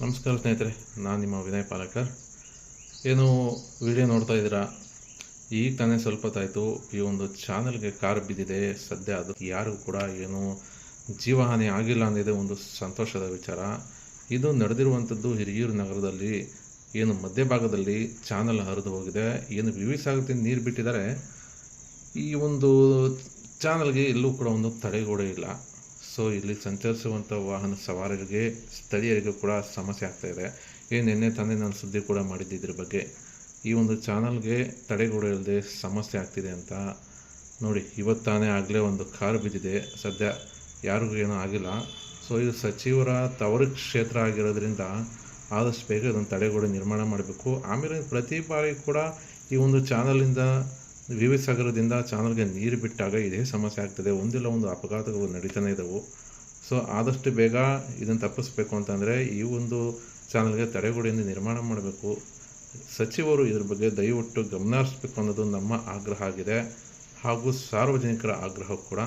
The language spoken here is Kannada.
ನಮಸ್ಕಾರ ಸ್ನೇಹಿತರೆ, ನಾನು ನಿಮ್ಮ ವಿನಯ್ ಪಾಲಕರ್. ಏನು ವಿಡಿಯೋ ನೋಡ್ತಾ ಇದ್ದೀರಾ? ಈಗ ತಾನೇ ಸ್ವಲ್ಪ ಹೊತ್ತಾಯಿತು ಈ ಒಂದು ಚಾನಲ್ಗೆ ಕಾರ್ ಬಿದ್ದಿದೆ. ಸದ್ಯ ಅದು ಯಾರಿಗೂ ಕೂಡ ಏನು ಜೀವಹಾನಿ ಆಗಿಲ್ಲ ಅನ್ನೋದೇ ಒಂದು ಸಂತೋಷದ ವಿಚಾರ. ಇದು ನಡೆದಿರುವಂಥದ್ದು ಹಿರಿಯೂರು ನಗರದಲ್ಲಿ. ಏನು ಮಧ್ಯಭಾಗದಲ್ಲಿ ಚಾನಲ್ ಹರಿದು ಹೋಗಿದೆ. ಏನು ವಿವಿ ಸಾಗರದಿಂದ ನೀರು ಬಿಟ್ಟಿದ್ದಾರೆ. ಈ ಒಂದು ಚಾನಲ್ಗೆ ಎಲ್ಲೂ ಕೂಡ ಒಂದು ತಡೆಗೋಡೆ ಇಲ್ಲ. ಸೊ ಇಲ್ಲಿ ಸಂಚರಿಸುವಂಥ ವಾಹನ ಸವಾರರಿಗೆ, ಸ್ಥಳೀಯರಿಗೂ ಕೂಡ ಸಮಸ್ಯೆ ಆಗ್ತಾ ಇದೆ. ಈ ನಿನ್ನೆ ತಾನೇ ನಾನು ಸುದ್ದಿ ಕೂಡ ಮಾಡಿದ್ದೆ ಇದ್ರ ಬಗ್ಗೆ. ಈ ಒಂದು ಚಾನಲ್ಗೆ ತಡೆಗೋಡೆ ಇಲ್ಲದೆ ಸಮಸ್ಯೆ ಆಗ್ತಿದೆ ಅಂತ ನೋಡಿ ಇವತ್ತಾನೇ ಆಗಲೇ ಒಂದು ಕಾರು ಬಿದ್ದಿದೆ. ಸದ್ಯ ಯಾರಿಗೂ ಏನೂ ಆಗಿಲ್ಲ. ಸೊ ಇದು ಸಚಿವರ ತವರು ಕ್ಷೇತ್ರ ಆಗಿರೋದ್ರಿಂದ ಆದಷ್ಟು ಬೇಗ ಇದನ್ನು ತಡೆಗೋಡೆ ನಿರ್ಮಾಣ ಮಾಡಬೇಕು. ಆಮೇಲೆ ಪ್ರತಿ ಬಾರಿ ಕೂಡ ಈ ಒಂದು ಚಾನಲಿಂದ ವಿವಿ ಸಾಗರದಿಂದ ಚಾನಲ್ಗೆ ನೀರು ಬಿಟ್ಟಾಗ ಇದೇ ಸಮಸ್ಯೆ ಆಗ್ತದೆ. ಒಂದಿಲ್ಲ ಒಂದು ಅಪಘಾತಗಳು ನಡೀತಾನೆ ಇದ್ದವು ಸೊ, ಆದಷ್ಟು ಬೇಗ ಇದನ್ನು ತಪ್ಪಿಸ್ಬೇಕು ಅಂತಂದರೆ ಈ ಒಂದು ಚಾನಲ್ಗೆ ತಡೆಗೋಡೆಯಿಂದ ನಿರ್ಮಾಣ ಮಾಡಬೇಕು. ಸಚಿವರು ಇದ್ರ ಬಗ್ಗೆ ದಯವಿಟ್ಟು ಗಮನ ಹರಿಸ್ಬೇಕು ಅನ್ನೋದು ನಮ್ಮ ಆಗ್ರಹ ಆಗಿದೆ. ಹಾಗೂ ಸಾರ್ವಜನಿಕರ ಆಗ್ರಹ ಕೂಡ.